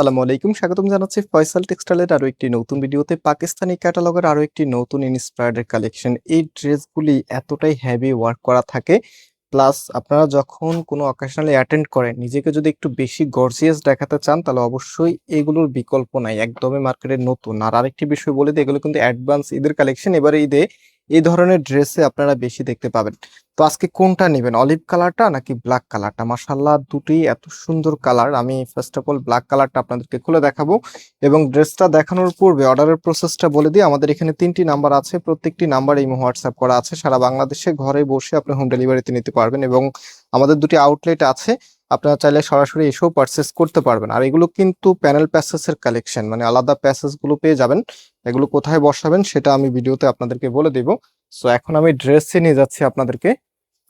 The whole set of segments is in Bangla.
আসসালামু আলাইকুম। স্বাগতম জানাচ্ছি ফয়সাল টেক্সটাইলের আরও একটি নতুন ভিডিওতে। পাকিস্তানি ক্যাটালগের আরও একটি নতুন ইন্সপায়ার্ডের কালেকশন এই ড্রেসগুলি এতটাই হ্যাভি ওয়ার্ক করা থাকে। প্লাস আপনারা যখন কোনো অকেশনালি অ্যাটেন্ড করেন, নিজেকে যদি একটু বেশি গর্জিয়াস দেখাতে চান, তাহলে অবশ্যই এগুলোর বিকল্প নাই। একদমই মার্কেটে নতুন। আর আরেকটি বিষয় বলে দিই, এগুলো কিন্তু অ্যাডভান্স ঈদের কালেকশন এবারে ঈদে এই ধরনের ড্রেসে আপনারা বেশি দেখতে পাবেন। তো আজকে কোনটা নেবেন? অলিভ কালারটা নাকি ব্ল্যাক কালারটা মাসাল্লাহ দুটি এত সুন্দর কালার আমি ফার্স্ট অফ অল ব্ল্যাক কালারটা আপনাদেরকে খুলে দেখাবো এবং ড্রেসটা দেখানোর পূর্বে অর্ডারের প্রসেসটা বলে দিই। আমাদের এখানে তিনটি নাম্বার আছে, প্রত্যেকটি নাম্বার এই হোয়াটসঅ্যাপ করা আছে। সারা বাংলাদেশে ঘরে বসে আপনি হোম ডেলিভারিতে নিতে পারবেন এবং আমাদের দুটি আউটলেট আছে। আপনারা চাইলে সরাসরি এসেও পারচেস করতে পারবেন। আর এগুলো কিন্তু প্যানেল প্যাসেসের কালেকশন মানে আলাদা প্যাসেসগুলো পেয়ে যাবেন। এগুলো কোথায় বসাবেন সেটা আমি ভিডিওতে আপনাদেরকে বলে দিব। সো এখন আমি ড্রেসে নিয়ে যাচ্ছি আপনাদেরকে।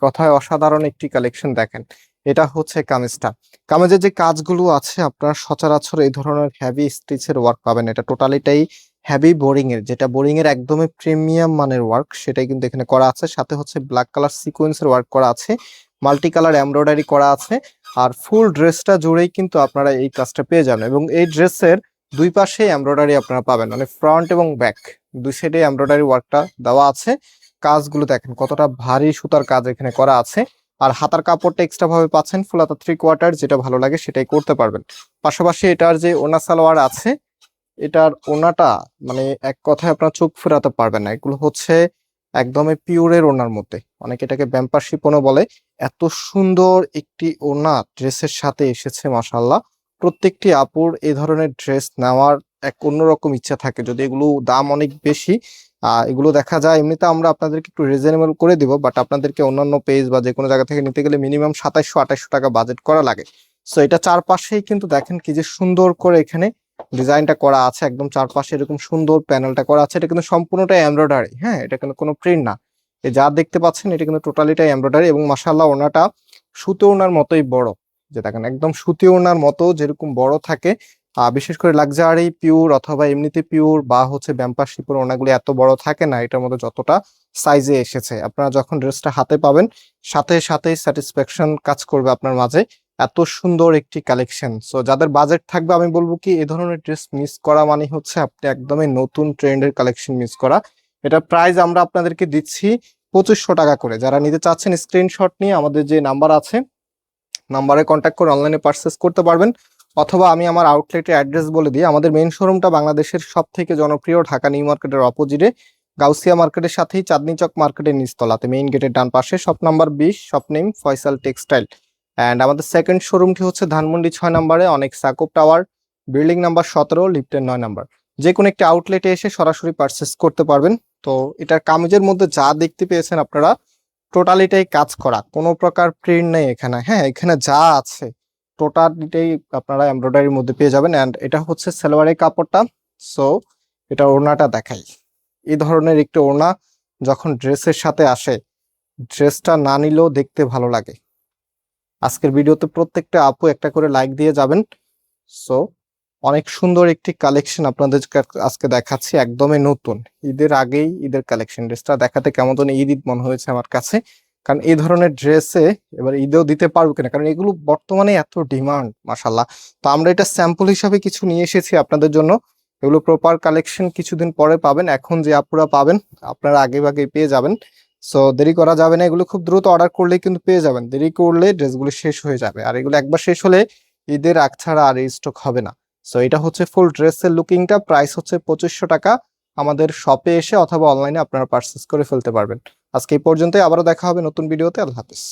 কথায় অসাধারণ একটি কালেকশন দেখেন। এটা হচ্ছে কামিজটা। কামিজের যে কাজগুলো আছে, আপনার সচরাচর এই ধরনের হেভি স্টিচের ওয়ার্ক পাবেন। এটা টোটালিটাই হেভি বোরিং এর, যেটা বোরিং এর একদমই প্রিমিয়াম মানের ওয়ার্ক সেটাই কিন্তু এখানে করা আছে। সাথে হচ্ছে ব্ল্যাক কালার সিকোয়েন্সের ওয়ার্ক করা আছে। মাল্টি কালার এমব্রয়ডারি করা আছে। আর ফুল ড্রেসটা জুড়েই কিন্তু আপনারা এই কাজটা পেয়ে যাবেন এবং এই ড্রেসের দুই পাশে এমব্রয়ডারি আপনারা পাবেন মানে ফ্রন্ট এবং ব্যাক দুই সাইডে এমব্রয়ডারি ওয়ার্কটা দেওয়া আছে। কাজগুলো দেখেন কতটা ভারী সুতার কাজ এখানে করা আছে। আর হাতার কাপড়টা এক্সট্রা ভাবে পাচ্ছেন ফুল হাতা থ্রি কোয়ার্টার যেটা ভালো লাগে সেটাই করতে পারবেন। পাশাপাশি এটার যে ওনা সালোয়ার আছে, এটার ওনাটা মানে এক কথায় আপনার চোখ ফেরাতে পারবেন না। এগুলো হচ্ছে একদমই পিওরের ওনার মধ্যে। অনেকে এটাকে ব্যাম্পার শিপনও বলে। এত সুন্দর একটি ওনা ড্রেসের সাথে এসেছে মাসাল্লাহ প্রত্যেকটি আপুর এই ধরনের ড্রেস নেওয়ার এক অন্যরকম ইচ্ছা থাকে। যদি এগুলো দাম অনেক বেশি এগুলো দেখা যায়, এমনিতে আমরা আপনাদেরকে একটু রিজনেবল করে দিব বাট আপনাদেরকে অন্যান্য পেজ বা যে কোনো জায়গা থেকে নিতে গেলে মিনিমাম সাতাইশশো আঠাইশশো টাকা বাজেট করা লাগে। সো এটা চারপাশেই কিন্তু দেখেন কি যে সুন্দর করে এখানে ডিজাইনটা করা আছে, একদম চারপাশে এরকম সুন্দর প্যানেলটা করা আছে। এটা কিন্তু সম্পূর্ণটাই এমব্রয়ডারি হ্যাঁ? এটা কিন্তু কোনো প্রিন্ট না। যা দেখতে পাচ্ছেন, এটা কিন্তু টোটালিটাই এমব্রয়ডারি এবং মাসাল্লাহ ওনাটা সুতো ওনার মতোই বড়। যে দেখেন, একদম সুতি ওনার মতো যেরকম বড় থাকে বিশেষ করে লাক্সারি, পিওর অথবা এমনিতে পিওর বা হচ্ছে ব্যাম্পার শিপর ওনাগুলি এত বড় থাকে না, এটার মধ্যে যতটা সাইজে এসেছে। আপনারা যখন ড্রেসটা হাতে পাবেন, সাথে সাথে স্যাটিসফ্যাকশন কাজ করবে আপনার মাঝে। এত সুন্দর একটি কালেকশন সো যাদের বাজেট থাকবে, আমি বলব কি এই ধরনের ড্রেস মিস করা মানে হচ্ছে আপনি একদমই নতুন ট্রেন্ডের কালেকশন মিস করা। এটা প্রাইস আমরা আপনাদেরকে দিচ্ছি পঁচিশশো টাকা করে। যারা নিতে চাচ্ছেন স্ক্রিনশট নিয়ে, আমাদের যে নাম্বার আছে নাম্বারে কন্ট্যাক্ট করে অনলাইনে পারচেস করতে পারবেন। অথবা আমি আমার আউটলেটের অ্যাড্রেস বলে দিই। আমাদের মেইন শোরুমটা বাংলাদেশের সব থেকে জনপ্রিয়, ঢাকা নিউ মার্কেটের অপোজিটে গাউসিয়া মার্কেটের সাথেই চাঁদনি চক মার্কেটের নিচতলাতে। মেইন গেটের ডান পাশে শপ নাম্বার বিশ shop name Faisal textile and আমাদের সেকেন্ড শোরুমটি হচ্ছে ধানমন্ডি ছয় নম্বরে, অনেক সাকোপ টাওয়ার বিল্ডিং নাম্বার সতেরো লিফটের নয় নাম্বার। যে কোনো একটি আউটলেটে এসে সরাসরি পারচেস করতে পারবেন। তো এটার কামিজের মধ্যে যা দেখতে পেয়েছেন আপনারা টোটালিটাই কাজ করা। কোনো প্রকার প্রিন্ট নেই এখানে। হ্যাঁ এখানে যা আছে টোটালিটাই আপনারা এমব্রয়ডারির মধ্যে পেয়ে যাবেন। অ্যান্ড এটা হচ্ছে সালোয়ারের কাপড়টা। সো এটা ওড়নাটা দেখাই। এই ধরনের একটি ওড়না যখন ড্রেসের সাথে আসে ড্রেসটা না নিলেও দেখতে ভালো লাগে। আজকের ভিডিওতে প্রত্যেকটা আপু একটা করে লাইক দিয়ে যাবেন। সো অনেক সুন্দর একটি কালেকশন আপনাদের আজকে দেখাচ্ছি, একদমই নতুন। ঈদের আগেই ঈদের কালেকশন ড্রেসটা দেখাতে কেমন যেন ঈদ ঈদ মনে হয়েছে আমার কাছে। কারণ এই ধরনের ড্রেসে এবার ঈদেও দিতে পারব কিনা? কারণ এগুলো বর্তমানে এত ডিমান্ড মাসাল্লাহ তো আমরা এটা স্যাম্পল হিসাবে কিছু নিয়ে এসেছি আপনাদের জন্য। এগুলো প্রপার কালেকশন কিছুদিন পরে পাবেন। এখন যে আপুরা পাবেন, আপনারা আগে ভাগে পেয়ে যাবেন। সো দেরি করা যাবে না। এগুলো খুব দ্রুত অর্ডার করলে কিন্তু পেয়ে যাবেন। দেরি করলে ড্রেসগুলো শেষ হয়ে যাবে। আর এগুলো একবার শেষ হলে ঈদের আগ ছাড়া আর স্টক হবে না। সো এটা হচ্ছে ফুল ড্রেসের লুকিংটা প্রাইস হচ্ছে পঁচিশশো টাকা। আমাদের শপে এসে অথবা অনলাইনে আপনারা পারচেস করে ফেলতে পারবেন। আজকে এই পর্যন্তই। আবারও দেখা হবে নতুন ভিডিওতে আল্লাহ হাফিজ।